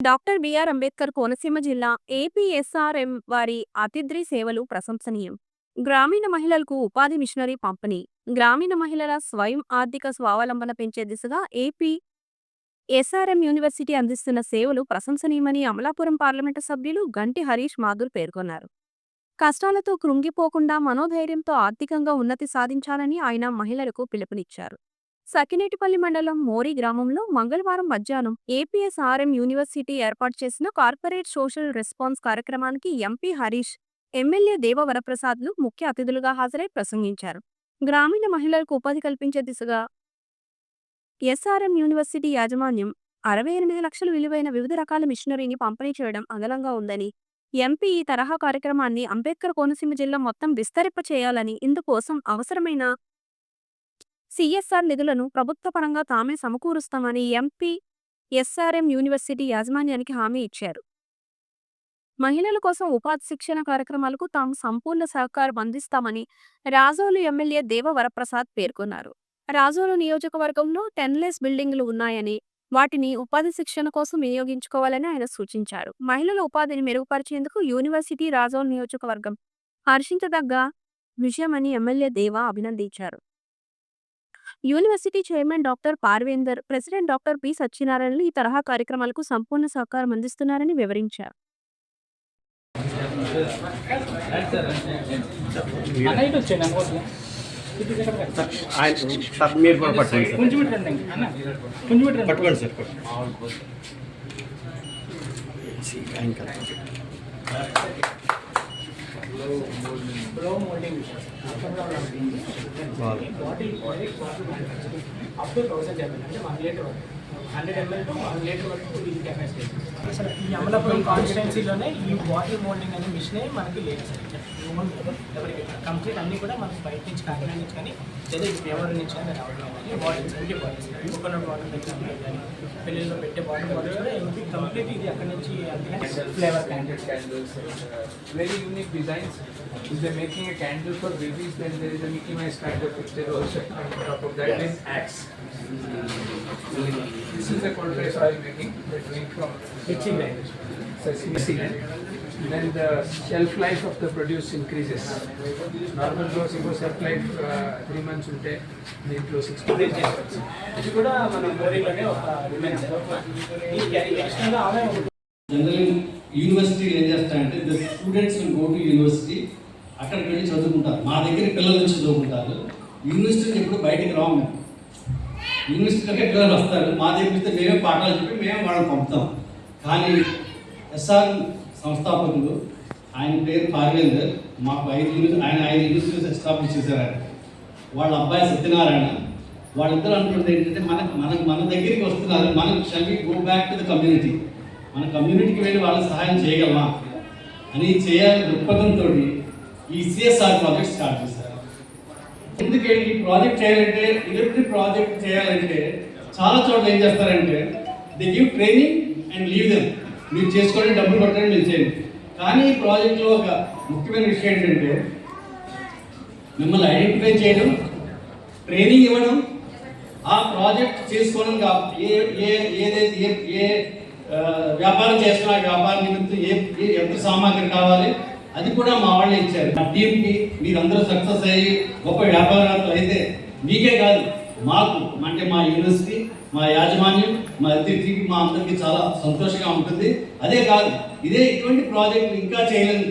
Doctor BR Ambedkar Konaseema జిల్లా ఏపీఎస్ఆర్ఎం వారి అతిథ్రి సేవలు ప్రశంసనీయం. గ్రామీణ మహిళలకు ఉపాధి మిషనరీ పంపిణీ. గ్రామీణ మహిళల స్వయం ఆర్థిక స్వావలంబన పెంచే దిశగా ఏపీ ఎస్ఆర్ఎం యూనివర్సిటీ అందిస్తున్న సేవలు ప్రశంసనీయమని అమలాపురం పార్లమెంటు సభ్యులు గంటి హరీష్ మాధుర్ పేర్కొన్నారు. కష్టాలతో కృంగిపోకుండా మనోధైర్యంతో ఆర్థికంగా ఉన్నతి సాధించాలని ఆయన మహిళలకు పిలుపునిచ్చారు. సకినేటిపల్లి మండలం మోరి గ్రామంలో మంగళవారం మధ్యాహ్నం ఏపీఎస్ఆర్ఎం యూనివర్సిటీ ఏర్పాటు చేసిన కార్పొరేట్ సోషల్ రెస్పాన్స్ కార్యక్రమానికి ఎంపీ హరీష్ ఎమ్మెల్యే దేవవరప్రసాద్లు ముఖ్య అతిథులుగా హాజరై ప్రసంగించారు. గ్రామీణ మహిళలకు ఉపాధి కల్పించే దిశగా ఎస్ఆర్ఎం యూనివర్సిటీ యాజమాన్యం అరవై ఎనిమిది లక్షల విలువైన వివిధ రకాల మిషనరీని పంపిణీ చేయడం అదనంగా ఉందని ఎంపీ ఈ తరహా కార్యక్రమాన్ని అంబేద్కర్ కోనసీమ జిల్లా మొత్తం విస్తరింప చేయాలని ఇందుకోసం అవసరమైన సిఎస్ఆర్ నిధులను ప్రభుత్వపరంగా తామే సమకూరుస్తామని ఎంపీ ఎస్ఆర్ఎం యూనివర్సిటీ యాజమాన్యానికి హామీ ఇచ్చారు. మహిళల కోసం ఉపాధి శిక్షణ కార్యక్రమాలకు తాము సంపూర్ణ సహకారం అందిస్తామని రాజోలు ఎమ్మెల్యే దేవ వరప్రసాద్ పేర్కొన్నారు. రాజోలు నియోజకవర్గంలో టెన్లెస్ బిల్డింగ్లు ఉన్నాయని వాటిని ఉపాధి శిక్షణ కోసం వినియోగించుకోవాలని ఆయన సూచించారు. మహిళల ఉపాధిని మెరుగుపరిచేందుకు యూనివర్సిటీ రాజోలు నియోజకవర్గం హర్షించదగ్గ విషయమని ఎమ్మెల్యే దేవా అభినందించారు. University chairman doctor Parvender president doctor P. సత్యనారాయణలు ఈ తరహా కార్యక్రమాలకు సంపూర్ణ సహకారం అందిస్తున్నారని వివరించారు. సార్ పట్టుకోండి. Sir ఆయన కదా. Blow molding విషయం. బాగా. Bottle direct bottle up to thousand ML అంటే వన్ లీటర్ వరకు Hundred ML to one litre వరకు ఇది కెపాసిటీ అసలు ఈ అమలాపురం కాన్స్టిట్యున్సీలోనే ఈ బాటిల్ మోల్డింగ్ అనే మిషనే మనకి లేదు సార్ ఓన్ ఎవరికి కంప్లీట్ అన్నీ కూడా మనకి బయట నుంచి కాకినాడ నుంచి కానీ లేదా ఇప్పుడు ఎవరి నుంచి కానీ రావడం కానీ bottles empty bottles coconut water దగ్గర కానీ పెళ్ళిళ్ళలో పెట్టే బాటిల్ బాటిల్స్ కూడా ఎంటీ కంప్లీట్ ఇది అక్కడ నుంచి flavour candles candles. Very unique designs. If they're making a candle for babies, then there is a Mickey Mouse kind of picture also on top of that is axe. This is the cold press oil making, doing from seed. Then the shelf life of the produce increases. Normal dose, if shelf life uh, three months ఉంటే దీంట్లో six months. ఇది కూడా మన మోరీలోనే ఒక women ఈ extra ఆమె general యూనివర్సిటీలు ఏం చేస్తారంటే the students will go to university అక్కడికి వెళ్ళి చదువుకుంటారు మా దగ్గర పిల్లలు వచ్చి చదువుకుంటారు యూనివర్సిటీకి ఎప్పుడు బయటికి రాము మేము యూనివర్సిటీలోకి పిల్లలు వస్తారు. మా దగ్గర మేమే పాఠాలు చెప్పి మేమే వాళ్ళని పంపుతాం. కానీ ఎస్ఆర్ సంస్థాపకులు ఆయన పేరు పార్వేందర్ మాకు ఐదు యూనివర్సిటీ ఆయన ఐదు యూనివర్సిటీస్ ఎస్టాబ్లిష్ చేశారు ఆయన. వాళ్ళ అబ్బాయి సత్యనారాయణ. వాళ్ళిద్దరు అనుకుంటే ఏంటంటే మనకు మనకు మన దగ్గరికి వస్తున్నారు. మనకు shall go back to the community మన కమ్యూనిటీకి వెళ్ళి వాళ్ళకి సహాయం చేయగలమా? అని చేయాలని దృక్పథంతో ఈ సిఎస్ఆర్ ప్రాజెక్ట్ స్టార్ట్ చేశారు. ఎందుకంటే? ఈ ప్రాజెక్ట్ చేయాలంటే ఎలక్ట్రిక్ ప్రాజెక్ట్ చేయాలంటే చాలా చోట్ల ఏం చేస్తారంటే the give training and leave them. మీరు చేసుకోండి డబ్బులు కొట్టండి మీరు చేయండి. కానీ ఈ ప్రాజెక్ట్లో ఒక ముఖ్యమైన విషయం ఏంటంటే మిమ్మల్ని ఐడెంటిఫై చేయడం ట్రైనింగ్ ఇవ్వడం ఆ ప్రాజెక్ట్ చేసుకోవడం కా- ఏ ఏ ఏదైతే ఏ ఏ వ్యాపారం చేస్తున్నా వ్యాపార వ్యాపారం నిమిత్తం ఏ ఏ ఎంత సామాగ్రి కావాలి అది కూడా మా వాళ్ళే ఇచ్చారు. మా టీంకి మీరందరూ సక్సెస్ అయ్యి గొప్ప వ్యాపారాలు అయితే మీకే కాదు మాకు అంటే మా యూనివర్సిటీ మా యాజమాన్యం మా అతిథికి మా అందరికీ చాలా సంతోషంగా ఉంటుంది. అదే కాదు ఇదే ఇటువంటి ప్రాజెక్టులు ఇంకా చేయలేదు